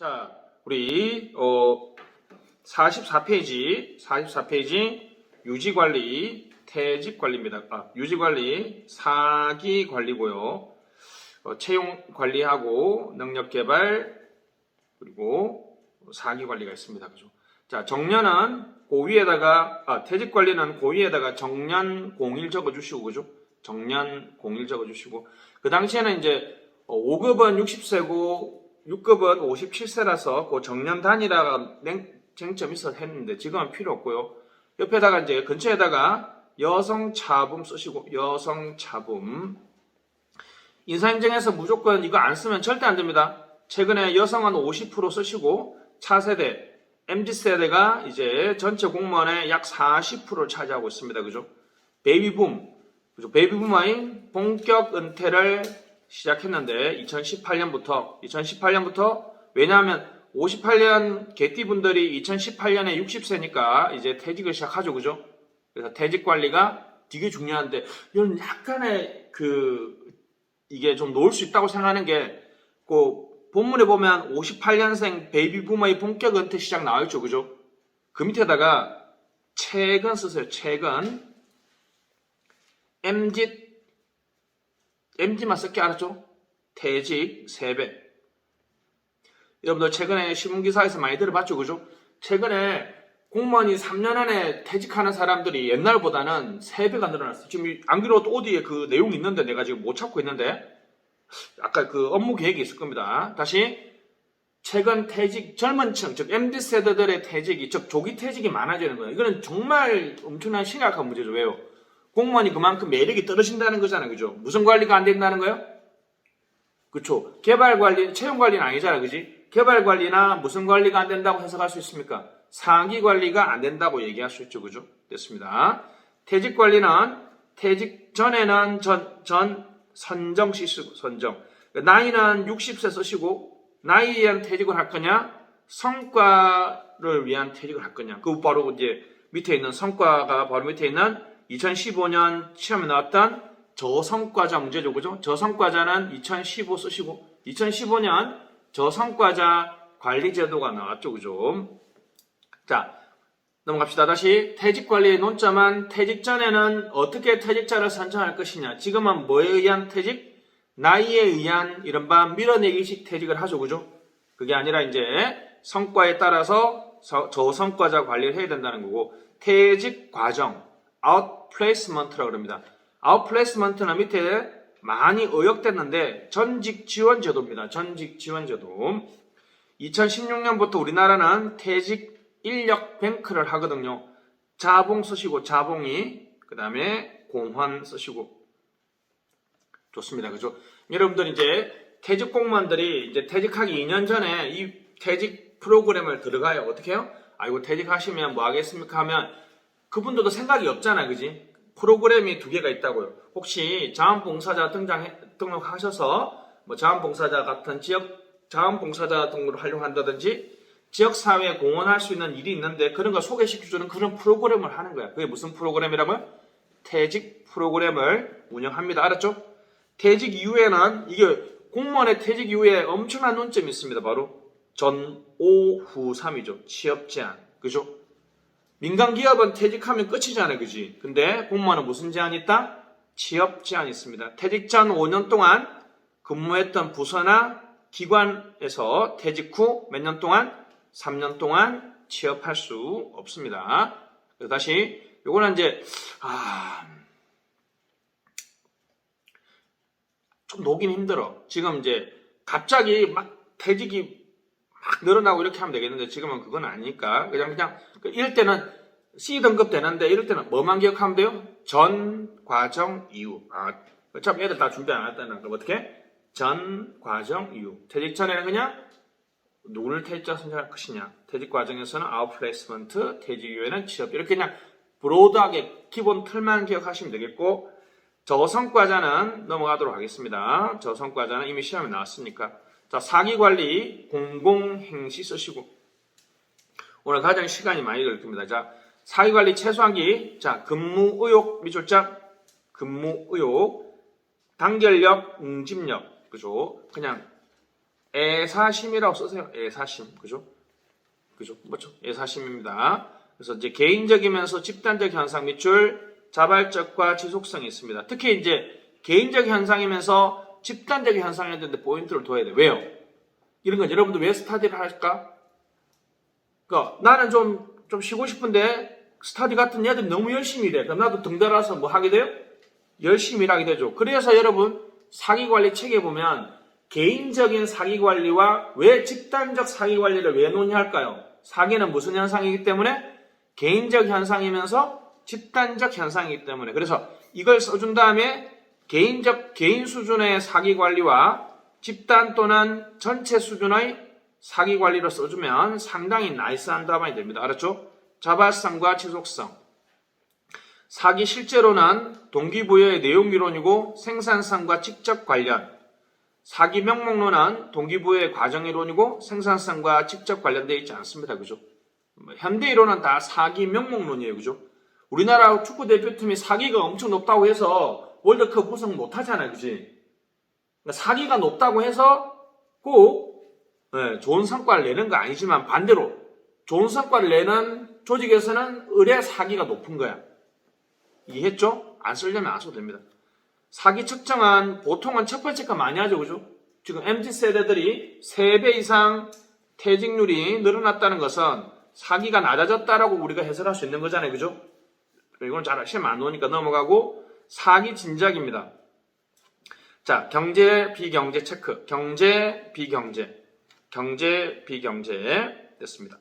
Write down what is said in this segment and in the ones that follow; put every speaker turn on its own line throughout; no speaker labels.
자, 우리 어 44페이지, 44페이지 유지 관리, 퇴직 관리입니다. 아, 유지 관리, 사기 관리고요. 어, 채용 관리하고 능력 개발 그리고 사기 관리가 있습니다. 그죠? 자, 정년은 고위에다가 아, 퇴직 관리는 고위에다가 정년 01 적어 주시고 그죠? 정년 01 적어 주시고 그 당시에는 이제 5급은 60세고 6급은 57세라서 그 정년 단위라가 냉- 쟁점이 있어 했는데 지금은 필요 없고요. 옆에다가 이제 근처에다가 여성 차붐 쓰시고 여성 차붐 인사인증에서 무조건 이거 안 쓰면 절대 안 됩니다. 최근에 여성은 50% 쓰시고 차세대 MZ세대가 이제 전체 공무원의 약 40%를 차지하고 있습니다. 그죠? 베이비붐 그죠? 베이비붐의 본격 은퇴를 시작했는데 2018년부터 2018년부터 왜냐하면 58년 개띠분들이 2018년에 60세니까 이제 퇴직을 시작하죠, 그죠? 그래서 퇴직 관리가 되게 중요한데 이런 약간의 그 이게 좀 놓을 수 있다고 생각하는 게그 본문에 보면 58년생 베이비 부머의 본격 은퇴 시작 나와 있죠, 그죠? 그 밑에다가 최근 쓰세요, 최근 MZ MZ만 쓸게 알았죠? 퇴직 3배. 여러분들 최근에 신문기사에서 많이 들어봤죠, 그죠? 최근에 공무원이 3년 안에 퇴직하는 사람들이 옛날보다는 3배가 늘어났어요. 지금 안 그래도 어디에 그 내용이 있는데 내가 지금 못 찾고 있는데 아까 그 업무 계획이 있을 겁니다. 다시 최근 퇴직 젊은 층, 즉 MZ 세대들의 퇴직이 즉 조기 퇴직이 많아지는 거예요. 이거는 정말 엄청난 심각한 문제죠. 왜요? 공무원이 그만큼 매력이 떨어진다는 거잖아요. 그죠? 무슨 관리가 안 된다는 거예요? 그쵸. 개발 관리, 채용 관리는 아니잖아. 그지? 개발 관리나 무슨 관리가 안 된다고 해석할 수 있습니까? 상기 관리가 안 된다고 얘기할 수 있죠. 그죠? 됐습니다. 퇴직 관리는 퇴직 전에는 전, 전 선정 시 쓰고, 선정. 나이는 60세 쓰시고, 나이에 의한 퇴직을 할 거냐? 성과를 위한 퇴직을 할 거냐? 그 바로 이제 밑에 있는 성과가 바로 밑에 있는 2015년 시험에 나왔던 저성과자 문제죠. 그죠? 저성과자는 2015 쓰시고 2015년 저성과자 관리제도가 나왔죠. 그죠? 자, 넘어갑시다. 다시 퇴직 관리의 논점은 퇴직 전에는 어떻게 퇴직자를 선정할 것이냐. 지금은 뭐에 의한 퇴직? 나이에 의한 이른바 밀어내기식 퇴직을 하죠. 그죠? 그게 아니라 이제 성과에 따라서 서- 저성과자 관리를 해야 된다는 거고 퇴직 과정 아웃플레이스먼트라고 그럽니다. 아웃플레이스먼트는 밑에 많이 의역됐는데 전직 지원 제도입니다. 전직 지원 제도. 2016년부터 우리나라는 퇴직 인력 뱅크를 하거든요. 자봉 쓰시고 자봉이 그다음에 공헌 쓰시고 좋습니다. 그죠? 여러분들 이제 퇴직 공무원들이 이제 퇴직하기 2년 전에 이 퇴직 프로그램을 들어가요. 어떻게 해요? 아이고 퇴직하시면 뭐 하겠습니까 하면 그분들도 생각이 없잖아요. 그지? 프로그램이 두 개가 있다고요. 혹시 자원봉사자 등장 등록하셔서 뭐 자원봉사자 같은 지역 자원봉사자 등록을 하려고 한다든지 지역사회에 공헌할 수 있는 일이 있는데 그런 걸 소개시켜주는 그런 프로그램을 하는 거야. 그게 무슨 프로그램이라고요? 퇴직 프로그램을 운영합니다. 알았죠? 퇴직 이후에는 이게 공무원의 퇴직 이후에 엄청난 논점이 있습니다. 바로 전오후 3이죠. 취업 제한. 그죠? 민간 기업은 퇴직하면 끝이잖아요. 그지? 근데 공무원은 무슨 제한이 있다? 취업 제한이 있습니다. 퇴직 전 5년 동안 근무했던 부서나 기관에서 퇴직 후 몇 년 동안 3년 동안 취업할 수 없습니다. 그래서 다시 요거는 이제 아, 좀 녹긴 힘들어. 지금 이제 갑자기 막 퇴직이 막 늘어나고 이렇게 하면 되겠는데 지금은 그건 아니니까 그냥 그냥 그 이럴 때는 C 등급 되는데 이럴 때는 뭐만 기억하면 돼요? 전 과정 이후. 아 어차피 애들 다 준비 안 했다는 거 어떻게? 전 과정 이후. 퇴직 전에는 그냥 누구를 퇴직자 선정할 것이냐. 퇴직 과정에서는 아웃플레이스먼트, 퇴직 이후에는 취업. 이렇게 그냥 브로드하게 기본 틀만 기억하시면 되겠고 저성과자는 넘어가도록 하겠습니다. 저성과자는 이미 시험에 나왔으니까. 자, 사기관리, 공공행시 쓰시고. 오늘 가장 시간이 많이 걸릴 겁니다. 자, 사기관리 최소한기. 자, 근무 의욕 미줄자. 근무 의욕. 단결력, 응집력. 그죠? 그냥 애사심이라고 쓰세요. 애사심. 그죠? 그죠? 뭐죠? 애사심입니다. 그래서 이제 개인적이면서 집단적 현상 밑줄 자발적과 지속성이 있습니다. 특히 이제 개인적 현상이면서 집단적 현상이었는데 포인트를 둬야 돼. 왜요? 이런 건 여러분들 왜 스타디를 할까? 그러니까 나는 좀, 좀 쉬고 싶은데 스타디 같은 애들이 너무 열심히 일해. 그럼 나도 등달아서 뭐 하게 돼요? 열심히 일하게 되죠. 그래서 여러분 사기관리 책에 보면 개인적인 사기관리와 왜 집단적 사기관리를 왜 논의할까요? 사기는 무슨 현상이기 때문에 개인적 현상이면서 집단적 현상이기 때문에 그래서 이걸 써준 다음에 개인적 개인 수준의 사기 관리와 집단 또는 전체 수준의 사기 관리를 써주면 상당히 나이스한 답안이 됩니다. 알았죠? 자발성과 지속성. 사기 실제로는 동기부여의 내용 이론이고 생산성과 직접 관련. 사기 명목론은 동기부여의 과정 이론이고 생산성과 직접 관련되어 있지 않습니다. 그죠? 뭐 현대 이론은 다 사기 명목론이에요. 그죠? 우리나라 축구 대표팀이 사기가 엄청 높다고 해서 월드컵 우승 못 하잖아요. 그지? 그러니까 사기가 높다고 해서 꼭 예, 좋은 성과를 내는 거 아니지만 반대로 좋은 성과를 내는 조직에서는 의뢰 사기가 높은 거야. 이해했죠? 안 쓰려면 안 써도 됩니다. 사기 측정은 보통은 첫 번째 거 많이 하죠. 그죠? 지금 MZ 세대들이 3배 이상 퇴직률이 늘어났다는 것은 사기가 낮아졌다라고 우리가 해석할 수 있는 거잖아요. 그죠? 이건 잘 시험 안 오니까 넘어가고 사기 진작입니다. 자, 경제, 비경제 체크. 경제, 비경제. 경제, 비경제 됐습니다.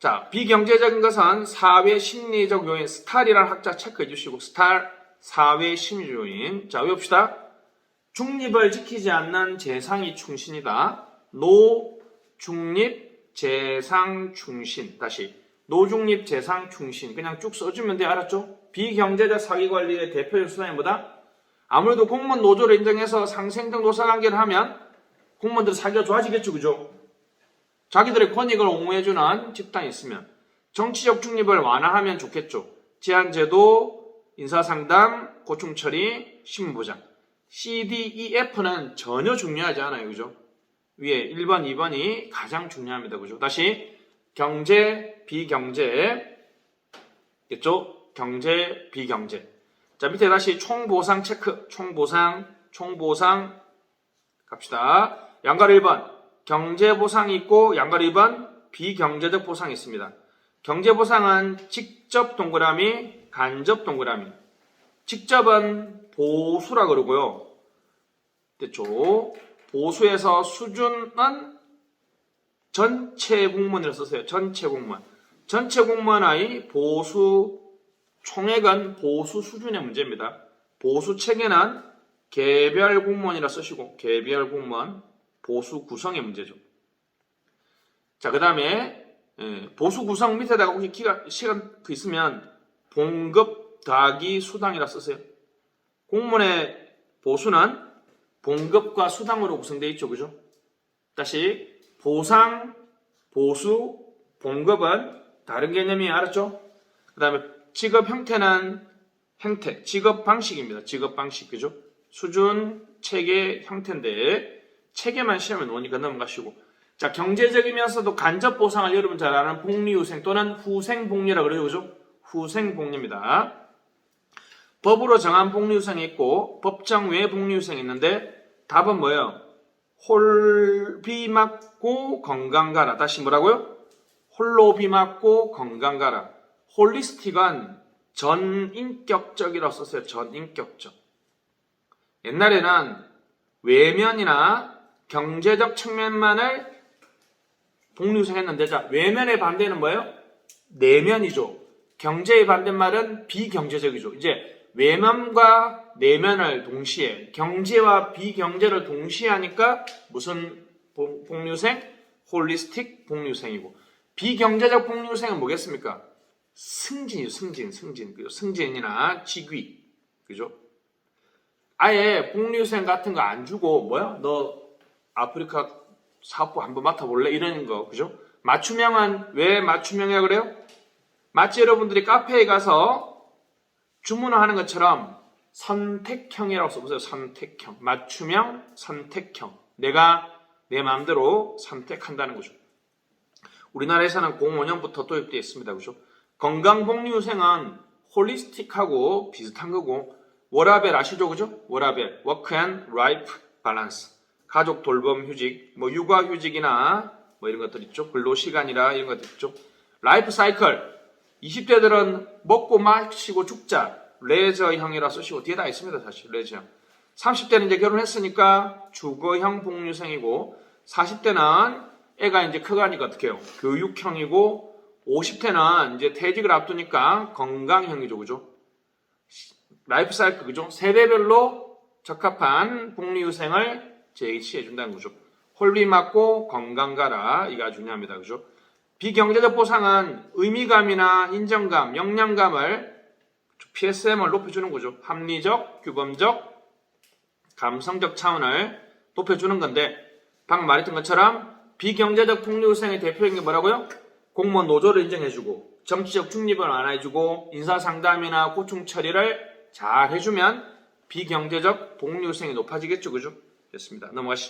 자, 비경제적인 것은 사회 심리적 요인, 스탈이라는 학자 체크해 주시고, 스탈, 사회 심리 요인. 자, 외웁시다. 중립을 지키지 않는 재상이 충신이다. 노, 중립, 재상, 충신. 다시. 노중립, 재상, 충신. 그냥 쭉 써주면 돼. 알았죠? 비경제적 사기 관리의 대표적 수단이 뭐다? 아무래도 공무원 노조를 인정해서 상생적 노사 관계를 하면 공무원들 사기가 좋아지겠죠. 그죠? 자기들의 권익을 옹호해주는 집단이 있으면 정치적 중립을 완화하면 좋겠죠. 제한제도, 인사상담, 고충처리, 신문보장. C, D, E, F는 전혀 중요하지 않아요. 그죠? 위에 1번, 2번이 가장 중요합니다. 그죠? 다시 경제, 비경제 있죠? 경제, 비경제. 자, 밑에 다시 총보상 체크. 총보상, 총보상 갑시다. 양가로 1번. 경제 보상이 있고 양가로 2번 비경제적 보상이 있습니다. 경제 보상은 직접 동그라미, 간접 동그라미. 직접은 보수라 그러고요. 됐죠? 보수에서 수준은 전체 공무원을 쓰세요. 전체 공무원. 전체 공무원의 보수 총액은 보수 수준의 문제입니다. 보수 체계는 개별 공무원이라 쓰시고 개별 공무원 보수 구성의 문제죠. 자, 그 다음에 보수 구성 밑에다가 혹시 기가, 시간 그 있으면 봉급 더하기 수당이라 쓰세요. 공무원의 보수는 봉급과 수당으로 구성되어 있죠. 그죠? 다시 보상, 보수, 봉급은 다른 개념이 알았죠? 그 다음에 직업 형태는 형태, 직업 방식입니다. 직업 방식, 그죠? 수준, 체계, 형태인데 체계만 시험에 놓으니까 넘어가시고 자 경제적이면서도 간접 보상을 여러분 잘 아는 복리후생 또는 후생복리라 그래요 그죠? 후생복리입니다. 법으로 정한 복리후생이 있고 법정 외 복리후생이 있는데 답은 뭐예요? 홀비 맞고 건강 가라 다시 뭐라고요? 홀로 비 맞고 건강 가라 홀리스틱은 전인격적이라고 썼어요 전인격적 옛날에는 외면이나 경제적 측면만을 복리후생했는데 자 외면의 반대는 뭐예요? 내면이죠. 경제의 반대말은 비경제적이죠. 이제 외면과 내면을 동시에 경제와 비경제를 동시에 하니까 무슨 복리후생? 홀리스틱 복리후생이고 비경제적 복리후생은 뭐겠습니까? 승진이죠. 승진, 승진. 그죠? 승진이나 직위. 그죠? 아예 복리후생 같은 거 안 주고 뭐야? 너 아프리카 사업부 한번 맡아볼래? 이러는 거 그죠? 맞춤형은 왜 맞춤형이라 그래요? 마치 여러분들이 카페에 가서 주문을 하는 것처럼 선택형이라고 써보세요. 선택형. 맞춤형, 선택형. 내가 내 마음대로 선택한다는 거죠. 우리나라에서는 05년부터 도입되어 있습니다. 그죠? 건강복리후생은 홀리스틱하고 비슷한 거고 워라벨 아시죠? 그죠? 워라벨, 워크 앤 라이프 밸런스 가족 돌봄 휴직, 뭐 육아 휴직이나 뭐 이런 것들 있죠. 근로 시간이라 이런 것들 있죠. 라이프 사이클 20대들은 먹고 마시고 죽자 레저형이라 쓰시고 뒤에 다 있습니다. 사실 레저형 30대는 이제 결혼했으니까 주거형 복리생이고 40대는 애가 이제 커가니까 어떻게 해요? 교육형이고 50대는 이제 퇴직을 앞두니까 건강형이죠. 그죠? 라이프 사이클 그죠? 세대별로 적합한 복리후생을 제시해 준다는 거죠. 홀비 맞고 건강 가라 이가 중요합니다. 그죠? 비경제적 보상은 의미감이나 인정감, 역량감을 PSM을 높여주는 거죠. 합리적, 규범적, 감성적 차원을 높여주는 건데 방금 말했던 것처럼 비경제적 복리후생의 대표인 게 뭐라고요? 공무원 노조를 인정해주고 정치적 중립을 완화해주고 인사상담이나 고충 처리를 잘 해주면 비경제적 복리후생이 높아지겠죠. 그죠? 됐습니다. 넘어가시죠.